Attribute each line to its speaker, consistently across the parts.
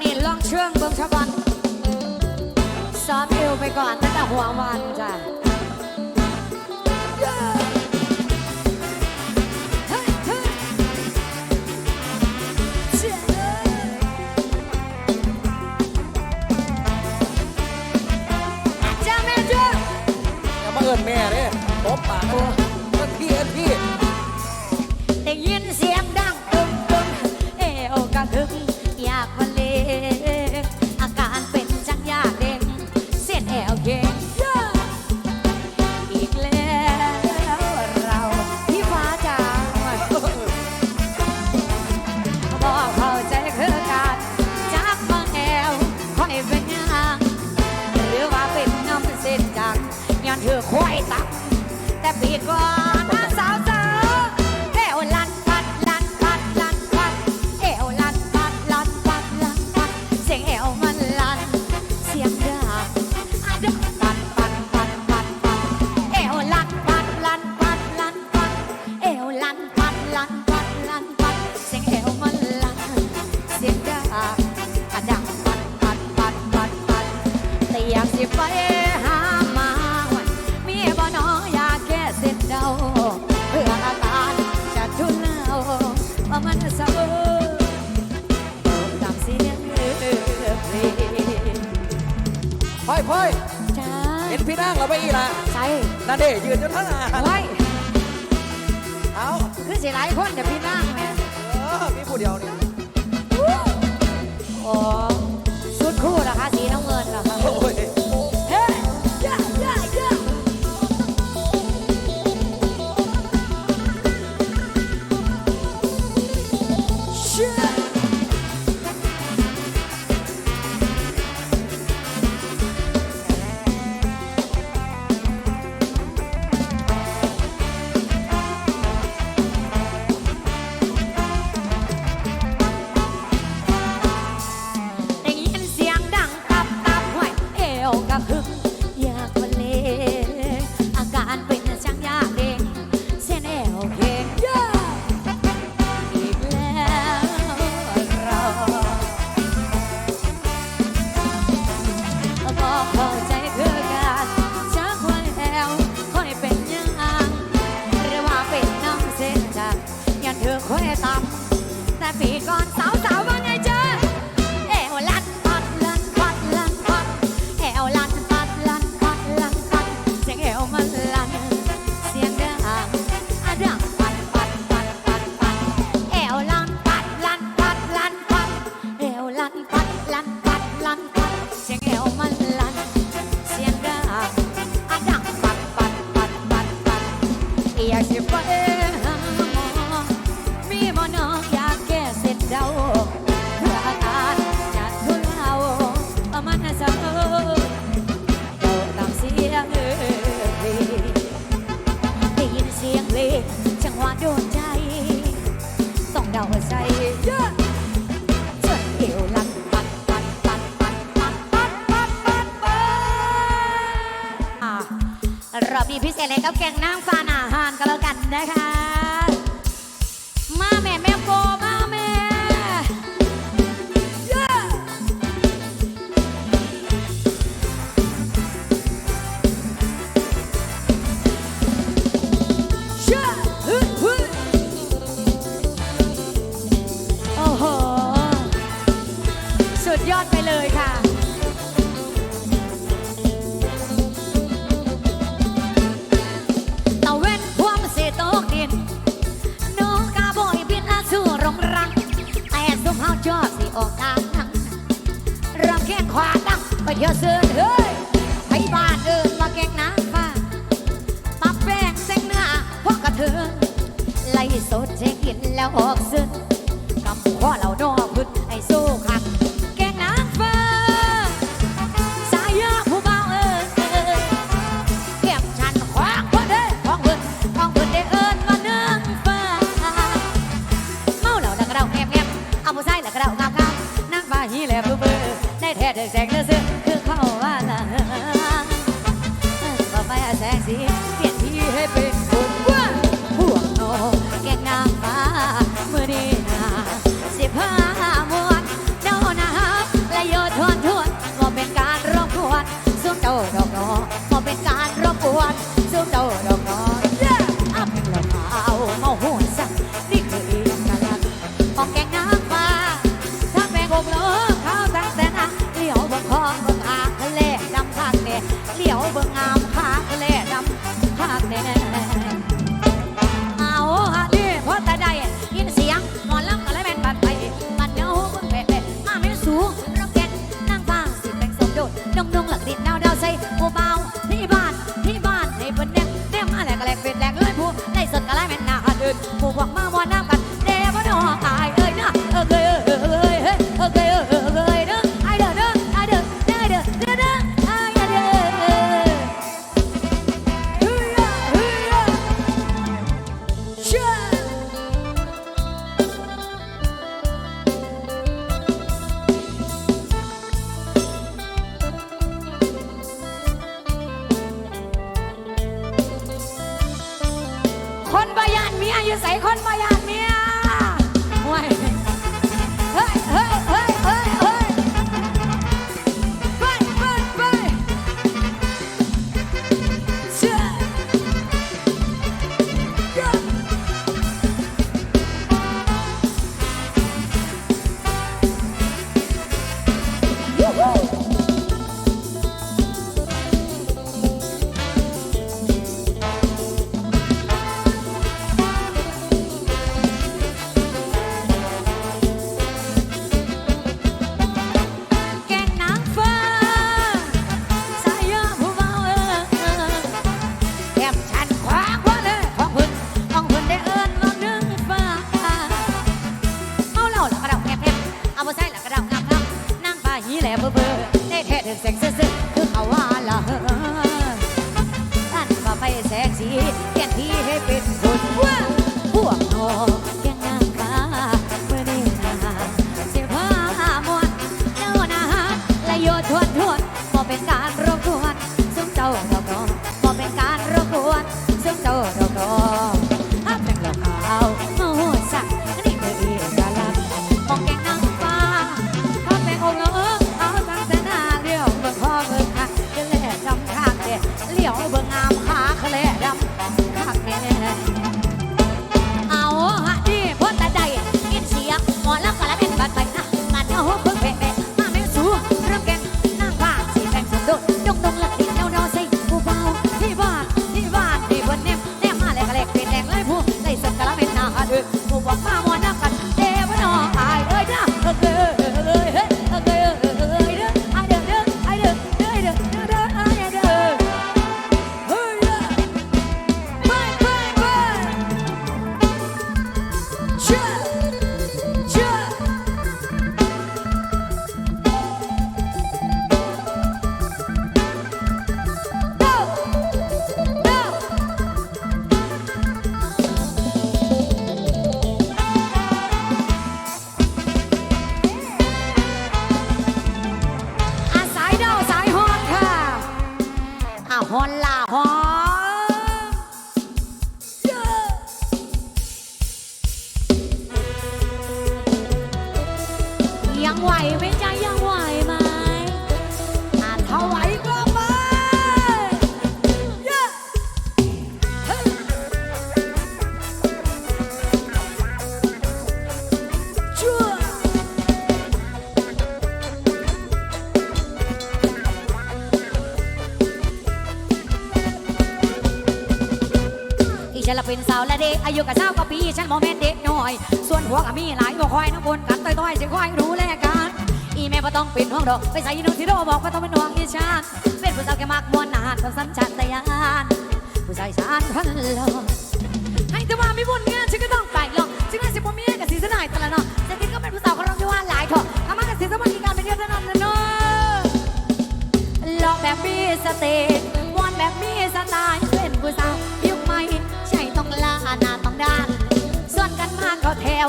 Speaker 1: นี่ลองเชื่องเบิ้งชะก่อนซ้อมเอวไปก่อนตั้งแต่หัววันจ้ะอย่ามา
Speaker 2: เอินแม่เด้ตบปากเอิ้นพี่เอิ้นพี่
Speaker 1: ได้ยินเสียงดัง เธอควายตักแต่ปีก่อนนะสาวสาวเอวลันปัดลันปัดลันปัดเอวลันปัดลันปัดลันปัดเสียงเอวมันลัน เสียงดังอะดัปัดปัดปัดปัดปัดเอวลันปัดลันปัดลันปัดเอวลันปัดลัน เฮ้ยจ้าเห็
Speaker 2: นพี่นั่งเราไปอีละ
Speaker 1: ใส่
Speaker 2: นั่นเด้ยืนจนท่านอะ
Speaker 1: ไว้
Speaker 2: เอา
Speaker 1: คือสิหลายคนแย่พี่นั่งแม่
Speaker 2: เออมีผู้เดียว
Speaker 1: เนี่ย
Speaker 2: โอ
Speaker 1: สุดคู่นะคะสีน้ำเงินเหรอ แล้วเก่งน้ำฟ้านอาหารกันแล้วกันนะคะ Là. คนประหยัดเมียอยู่ใส่คนประหยัดเมียห่วย อาสายดาสายฮอนค่ะอะฮอนล่ะฮอน ยังไหวไหมจ๊ะยังไหวไหมอะถ้าไหวก็มาเย้เฮ้ยชั่วอีฉันละเป็นสาวและเด็กอายุกับสาวกว่าปีฉันโมเมนเด็ก อย ส่วนหัวก็มีหลายหัวควายน้ำบนกันต้อยๆสิควายรู้แลกันอีแม่บ่ต้องเป็นห่วงดอกไปใส่ยีนุ่งที่โดบอกว่าต้องเป็นห่วงอีฉันเป็นผู้สาวแค่มักมวนนานต้องสัญชาตญาณผู้ชายฉันพันหลอให้แต่ว่ามีบุญงานฉันก็ต้องไปหรอกฉันก็สิบ่มีกับสิสนายต่ละเนาะแต่ที่ก็เป็นผู้สาวของเราอยู่ว่าหลายเถอะทำมากับสิสมัครการเป็นเยอะเท่นั้นเนาะลองแบบมีสเตปวอนแบบมีสไตล์เป็นผู้สาวยุคใหม่ใช่ต้องลาหน้าต้องด้าน มาเขาแถว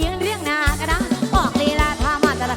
Speaker 1: ยิงเรียงหน้ากระดานออกลีลาท่ามาแต่ละ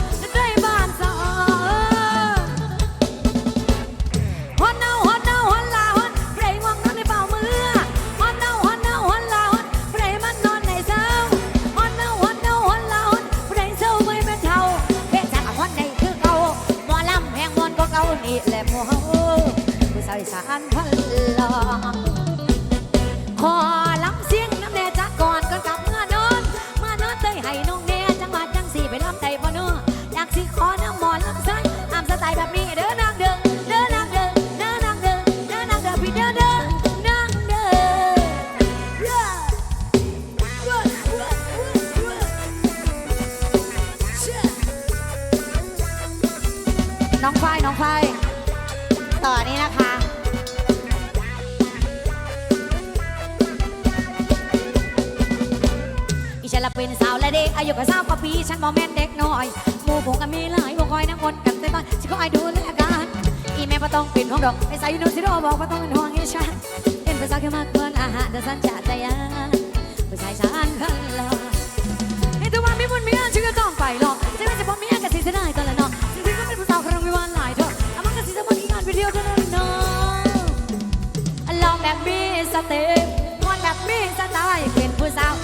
Speaker 1: อีฉันละเป็นสาวและเด็กอายุก็สาวกว่าปีฉันบ่แม่นเด็กน้อยหมู่ผมก็มีหลายบ่คอยนั่งคนกันแต่ตอนฉันก็ไอ้ดูแลกันอีแม่บ่ต้องเป็นห่วงดอกไปใส่ยูนิสิโดบอกบ่ต้องเป็นห่วงอีฉันเป็นภาษาแค่มากเกินอาหารแต่สัญชาตญาณผู้ชายฉันคันลอให้ตัวว่ามีบุญมีงานฉันก็ต้องไปหรอกจะไม่จะบ่มีงานก็สิจะได้ตอนละเนาะจริงๆก็เป็นผู้สาวครองวิวาห์หลายเถอะอามันก็สิจะบ่มีงานไปเที่ยวเท่านั้นเนาะลองแบบมีสเต็ปมวนแบบมีสไตล์เป็นผู้สาว